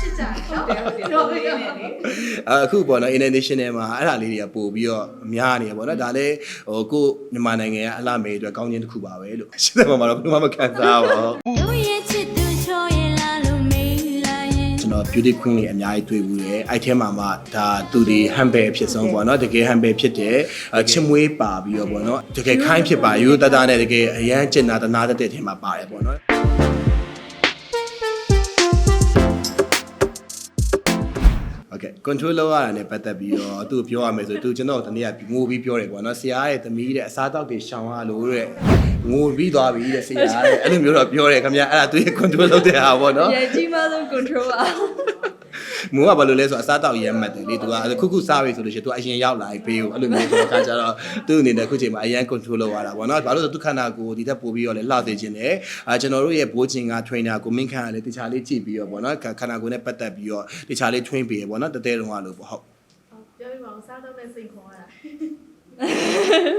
ရှစ်ကြတယ်နော်ဟုတ်တယ်ဟုတ်တယ်တော့ပြနေတယ်လေအခုပေါ့နော် international မှာအဲ့ဒါလေးတွေကပို့ပြီးတော့များနေရပေါ့နော်ဒါလည်းဟိုကိုမြန်မာနိုင်ငံကအလှမေအတွက်ကောင်းခြင်းတစ်ခုပါပဲလို့ရှင်းတယ်မှာတော့ဘယ်လိုမှမခံစားပါဘူးတို့ရဲ့ချစ်သူချောရင်လာလို့မေးလာရင်ကျွန်တော် beauty queen တွေအများကြီးတွေ့ဘူးတယ်အဲ့ထဲမှာမှဒါသူဒီ humble ဖြစ်ဆုံးပေါ့နော်တကယ် humble ဖြစ်တယ်အချစ်မွေးပါပြီးတော့ပေါ့နော်တကယ်ခိုင်းဖြစ်ပါရိုးသားသားနဲ့တကယ်အရန်ကျင်နာတနာတဲ့ထဲမှာပါတယ်ပေါ့နော် control လုပ်ရတာ ਨੇ ပတ်သက်ပြီးတော့သူ့ပြောရမယ်ဆိုသူကျွန်တော်တနေ့ကငိုပြီးပြောတယ်ပေါ့နော်ဆရာရဲ့သမီးတဲ့အစားတောက်တွေရှောင်ရလို့တဲ့ငိုပြီးသွားပြီတဲ့ဆရာတဲ့အဲ့လိုမျိုးတော့ပြောတယ်ခင်ဗျာအဲ့ဒါသူရဲ့ control လုပ်တဲ့ဟာပေါ့နော် ရဲ့ကြီးမားဆုံး control อ่ะ မူကဘာလို့လဲဆိုတော့အစားတောက်ရဲမှတ်တယ်လေသူကခုခုစားပြီဆိုလို့ရှိရင်သူအရင်ရောက်လာပြီဘေးကိုအဲ့လိုမျိုးဆိုတော့ခါကြတော့သူ့အနေနဲ့အခုချိန်မှာအရန် control လုပ်ရတာပေါ့နော်ဘာလို့လဲဆိုတော့သူခန္ဓာကိုယ်ဒီတက်ပို့ပြီးတော့လေလှစေခြင်းတယ်အာကျွန်တော်တို့ရဲ့ဘိုးချင်းက trainer ကိုမင်းခန့်ကလည်းတခြားလေးကြည့်ပြီးတော့ပေါ့နော်ခခန္ဓာကိုယ်နဲ့ပတ်သက်ပြီးတော့တခြားလေး train ပေးရပေါ့နော်တတဲတုံးကလို့ပေါ့ဟုတ်ပြောပြပါဦးစားတော့နဲ့စိတ်ခေါ်ရတာ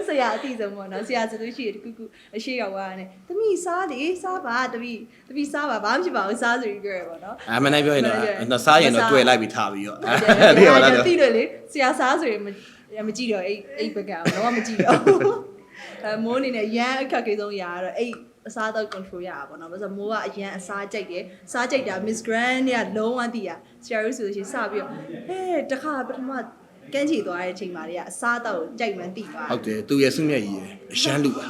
ဆရာအတိဆုံးပေါ့နော်ဆရာဆိုလို့ရှိရင်တကူကူအရှိရောက်သွားတယ်တမိစားလေစားပါတမိတမိစားပါဘာမှဖြစ်ပါဘူးစားဆိုပြီးပြောရပေါ့နော် အမနိုင်ပြောရင်တော့တော့စားရင်တော့တွေ့လိုက်ပြီးထားပြီးတော့ အဲ့ အဲ့ဒီပါလားတော့ တိတယ်လေဆရာစားဆိုရင်မမကြည့်တော့အဲ့အဲ့ဘက်ကတော့မကြည့်တော့အဲမိုးအနေနဲ့ရန်အခက်အခဲဆုံးຢာကတော့အဲ့အစားတော့ control ရတာပေါ့နော်ဘာလို့မိုးကအရန်အစားကြိုက်တယ်စားကြိုက်တာ Miss Grand เนี่ยလုံးဝသိရဆရာတို့ဆိုလို့ရှိရင်စပြီးတော့ဟဲ့တခါပထမ ကန်းချီသွားတဲ့အချိန်မှာတည်းကအစားတော့ကြိုက်မှန်းသိသွားဟုတ်တယ်သူရဲ့စုမြတ်ကြီးရယ်အရှမ်းလူပါ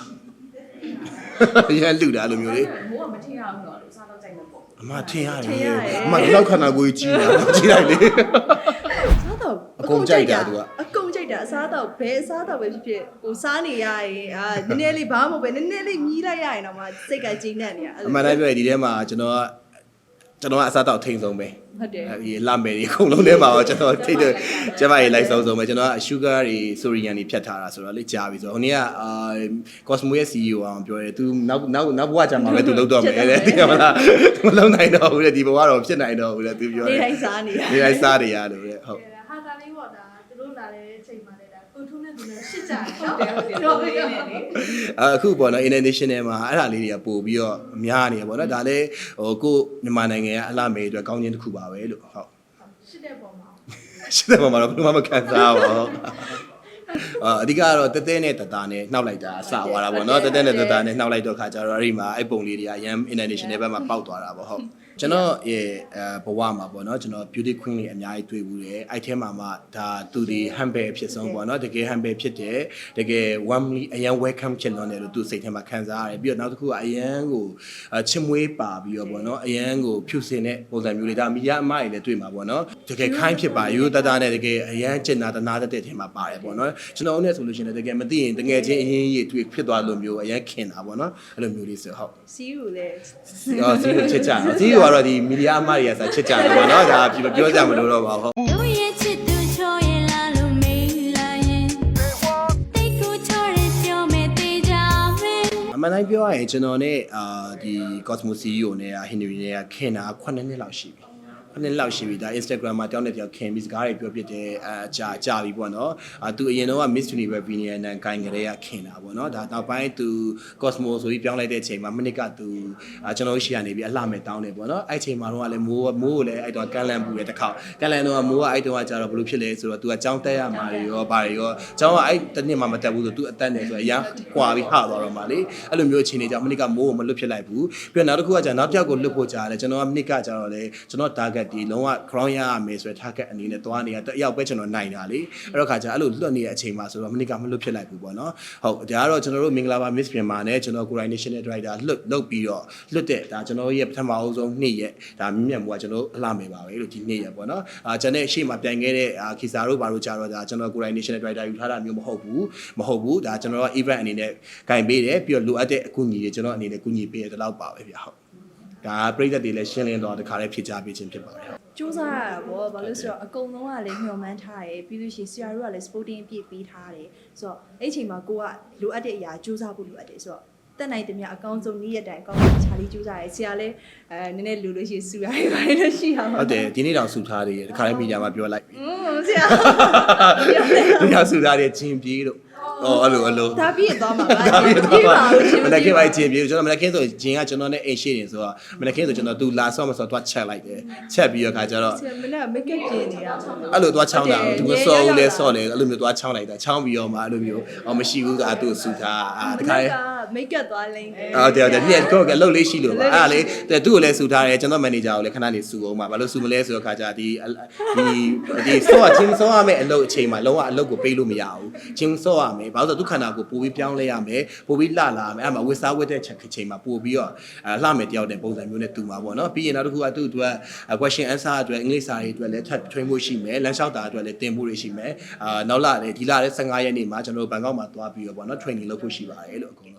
အရန်လူတာလိုမျိုးလေမိုးကမထင်ရဘူးတော့လို့စားတော့ကြိုက်မှာပေါ့အမထင်ရတယ်အမဒီလောက်ခန္ဓာကိုယ်ကြီးကြီးတာကြည့်လိုက်လေစားတော့အကုန်ကြိုက်တာသူကအကုန်ကြိုက်တာအစားတော့ဘယ်အစားတော့ပဲဖြစ်ဖြစ်ကိုစားနေရရင်အာနည်းနည်းလေးဘာမှမဟုတ်ပဲနည်းနည်းလေးမြည်လိုက်ရရင်တော့မှစိတ်ကကြည်နက်နေရအဲ့အလိုမှန်တိုင်းပြောရင်ဒီထဲမှာကျွန်တော်က ကျွန်တော်ကအစားတောက်ထိန်ဆုံးပဲ ဟုတ်တယ် အဲဒီလာမယ်ဒီအကုန်လုံးထဲမှာတော့ကျွန်တော်ထိတ်တယ်ကျမကြီးလိုက်ဆုံးဆုံးပဲကျွန်တော်က sugar တွေ sodium တွေဖြတ်ထားတာဆိုတော့လေကြာပြီဆိုတော့ဟိုနေ့ကအာ Cosmo ရဲ့ CEO အောင်ပြောတယ် तू နောက်နောက်နောက်ဘဝကျမှပဲ तू လုပ်တော့မယ်တဲ့သိရမလားမလုပ်နိုင်တော့ဘူးတဲ့ဒီဘဝတော့ဖြစ်နိုင်တော့ဘူးတဲ့ तू ပြောတ နေ ယ် တိုင်းစားနေရ နေတိုင်းစားနေရလို့တဲ့ဟုတ် ဟာတာလေး ပေါ့ဒါသူတို့လာတဲ့အချိန်မှာလည်းဒါကိုထုံးနဲ့သူနဲ့ရှစ်ကြတယ်ဟုတ်တယ်နော်ဟုတ်တယ်တော့ဟုတ်ပြတယ်နေလေအခုပေါ့နော် international မှာအဲ့ဒါလေးတွေကပို့ပြီးတော့များနေရပေါ့နော်ဒါလည်းဟိုကိုမြန်မာနိုင်ငံကအလှမေအတွက်ကောင်းခြင်းတစ်ခုပါပဲလို့ဟုတ်ရှစ်တဲ့ပုံမှာရှင်းတယ်မှာတော့ဘယ်လိုမှမခံစားပါဘူးအာအဓိကကတော့တဲတဲနဲ့တတာနဲ့နှောက်လိုက်တာစသွားတာပေါ့နော်တဲတဲနဲ့တတာနဲ့နှောက်လိုက်တော့ခါကျတော့အဲ့ဒီမှာအဲ့ပုံလေးတွေကရန် international ဘက်မှာပေါက်သွားတာပေါ့ဟုတ် ကျွန်တော်ရဲ့အဲဘဝမှာပေါ့နော်ကျွန်တော် beauty queen တွေအများကြီးတွေ့ဘူးတယ်အဲ့ထဲမှာမှဒါသူဒီ humble ဖြစ်ဆုံးပေါ့နော်တကယ် humble ဖြစ်တယ်တကယ် warmly အရန် welcome ဖြစ်လွန်တယ်လို့သူစိတ်ထဲမှာခံစားရတယ်ပြီးတော့နောက်တစ်ခုကအရန်ကိုအချစ်မွေးပါပြီးတော့ပေါ့နော်အရန်ကိုဖြူစင်တဲ့ပုံစံမျိုးလေးဒါမီယာအမတွေလည်းတွေ့မှာပေါ့နော်တကယ်ခိုင်းဖြစ်ပါရိုးသားသားနဲ့တကယ်အရန်ကျင်နာတနာတဲ့ထဲမှာပါတယ်ပေါ့နော်ကျွန်တော်နဲ့ဆိုလို့ရှိရင်လည်းတကယ်မသိရင်တကယ်ချင်းအရင်ကြီးတွေ့ဖြစ်သွားလို့မျိုးအရန်ခင်တာပေါ့နော်အဲ့လိုမျိုးလေးဆိုဟုတ်စီးကိုလည်းအော်စီကိုချစ်ကြတယ်စီကိုကတော့ဒီမီဒီယာအမတွေကစားချစ်ကြတယ်ပေါ့နော်ဒါပြောကြမလို့တော့ပါဘူး တို့ရဲ့ချစ်သူချောရင်လာလို့မေးလာရင်တိတ်ကိုချောရင်ပြောမယ်တေးကြမယ် အမှန်တိုင်းပြောရရင်ကျွန်တော်နဲ့အာဒီ Cosmo CEO နဲ့ Henry နဲ့ခင်တာ9နှစ်လောက်ရှိပြီ 9နှစ်လောက်ရှိပြီဒါ Instagram မှာတောင်းတဲ့ပြောခင်ပြီးစကားတွေပြောပြတဲ့အာကြာကြာပြီပေါ့နော်အာသူအရင်တော့ Miss Universe Venus နဲ့ဂိုင်းကလေးကခင်တာပေါ့နော်ဒါနောက်ပိုင်းသူ Cosmo ဆိုပြီးပြောင်းလိုက်တဲ့အချိန်မှာမိနစ်ကသူအာကျွန်တော်ရှိရနေပြီးအလှမဲ့တောင်းတယ်ပေါ့နော်အဲ့ချိန်မှာတော့လည်းမိုးမိုးကိုလည်းအဲ့တော့ကန်လန်ပူတယ်တစ်ခေါက်ကန်လန်တော့မိုးကအဲ့တော့ကကြာတော့ဘလို့ဖြစ်လဲဆိုတော့ तू ကကြောင်းတက်ရမှာတွေရောဘာတွေရောကျောင်းကအဲ့တစ်နှစ်မှမတက်ဘူးဆို तू အသက်နေဆိုအရန်ကွာပြီးဟသွားတော့မှလေအဲ့လိုမျိုးအခြေအနေကြောင့်မိနစ်ကမိုးကိုမလွတ်ဖြစ်လိုက်ဘူးပြီးတော့နောက်တစ်ခုကကြာနောက်တစ်ယောက်ကိုလွတ်ဖို့ကြာတယ်ကျွန်တော်ကမိနစ်ကကြာတော့လေကျွန်တော် target ဒီလုံးဝ ground ရရမယ်ဆိုတဲ့ target အနေနဲ့သွားနေရတယောက်ပဲကျွန်တော်နိုင်တာလေအဲ့တော့ခါကြာအဲ့လိုလွတ်နေတဲ့အချိန်မှာဆိုတော့မိနစ်ကမလွတ်ဖြစ်လိုက်ဘူးပေါ့နော်ဟုတ်ဒါကတော့ကျွန်တော်တို့မင်္ဂလာပါ Miss မြန်မာနဲ့ကျွန်တော် coordination director လွတ်လွတ်ပြီးတော့လွတ်တဲ့ဒါကျွန်တော်ရဲ့ပထမအဦးဆုံးနေ့ရက်ဒါမြင့်မြတ်မှုကကျွန်တော်အလှမယ်ပါပဲလို့ဒီနေ့ရက်ပေါ့နော်အာကျွန်တော်အရှိမပြိုင်ခဲ့တဲ့အာခီစာတို့ဘာလို့ကြာတော့ဒါကျွန်တော် coordination director ယူထားတာမျိုးမဟုတ်ဘူးမဟုတ်ဘူးဒါကျွန်တော်က event အနေနဲ့ဂိုင်ပေးတယ်ပြီးတော့လိုအပ်တဲ့အကူအညီတွေကျွန်တော်အနေနဲ့ကူညီပေးရတဲ့လောက်ပါပဲဗျဟုတ် ဒါပြည်သက်တွေလည်းရှင်းလင်းတော့တခါလေးဖြေချပေးခြင်းဖြစ်ပါတယ်ဟုတ်စူးစမ်းရတာပေါ့ဘာလို့ဆိုတော့အကုန်လုံးကလည်းမျှော်မှန်းထားတယ်ပြီးလို့ရှိရင်ဆရာတို့ကလည်း sporting ပြည့်ပေးထားတယ်ဆိုတော့အဲ့ချိန်မှာကိုကလိုအပ်တဲ့အရာစူးစမ်းဖို့လိုအပ်တယ်ဆိုတော့တက်နိုင်တဲ့မြအကောင်းဆုံးနေ့ရက်တိုင်အကောင်းဆုံးခြာလေးစူးစမ်းရဲဆရာလည်းအဲနည်းနည်းလူလို့ရှိရင်စူရတယ်ဘာလို့ရှိရမှာဟုတ်တယ်ဒီနေ့တောင်ဆူထားသေးတယ်တခါလေးမီဒီယာမှာပြောလိုက်ပြီอืมဆရာဒီနေ့ဆူထားတဲ့ဂျင်ပြေးတို့ဩ အော်အဲ့လိုအဲ့လိုဒါပြီးရင်သွားမှာပါဒါပြီးတော့ပါဘူးရှင်မနက်ခင်းပိုင်းချင်းပြေကျွန်တော်မနက်ခင်းဆိုဂျင်းကကျွန်တော်နဲ့အိမ်ရှိနေဆိုတော့မနက်ခင်းဆိုကျွန်တော်သူလာဆော့မဆော့သွားချက်လိုက်တယ်ချက်ပြီးတော့ခါကျတော့ဆရာမနေ့က make up ပြင်နေတာပေါ့နော်အဲ့လိုသွားချောင်းတာဟုတ်တယ်သူကဆော့ဦးလဲဆော့တယ်အဲ့လိုမျိုးသွားချောင်းလိုက်တာချောင်းပြီးတော့မှအဲ့လိုမျိုးအော်မရှိဘူးဆိုတာသူ့ကိုစူထားအာတခါလေက make up သွားလိမ့်တယ်အော်တယ်တယ်ဒီကောကလှုပ်လေးရှိလို့ပါအဲ့ဒါလေတဲ့သူ့ကိုလည်းစူထားတယ်ကျွန်တော်မန်နေဂျာကိုလည်းခဏနေစူအောင်ပါဘာလို့စူမလဲဆိုတော့ခါကျဒီဒီဒီဆော့ချင်းဆော့ရမယ့်အလုပ်အချိန်မှာလုံးဝအလုပ်ကိုပေးလို့မရဘူးချင်းဆော့ရမယ်ဘာလို့ဆိုတော့သူခန္ဓာကိုပို့ပြီးပြောင်းလဲရမယ်ပို့ပြီးလှလာမယ်အဲ့မှာဝစ်စားဝစ်တဲ့ချက်ချိန်မှာပို့ပြီးတော့အဲလှမယ်တယောက်တဲ့ပုံစံမျိုးနဲ့တူမှာပေါ့နော်ပြီးရင်နောက်တစ်ခုကသူ့အတွက် question answer အတွက်အင်္ဂလိပ်စာတွေအတွက်လည်းထပ် train ဖို့ရှိမယ်လမ်းလျှောက်တာအတွက်လည်းသင်ဖို့တွေရှိမယ်အာနောက်လာလေဒီလာတဲ့15ရက်နေ့မှာကျွန်တော်တို့ဘန်ကောက်မှာသွားပြီးတော့ပေါ့နော် training လုပ်ဖို့ရှိပါတယ်လို့အကုန်လုံး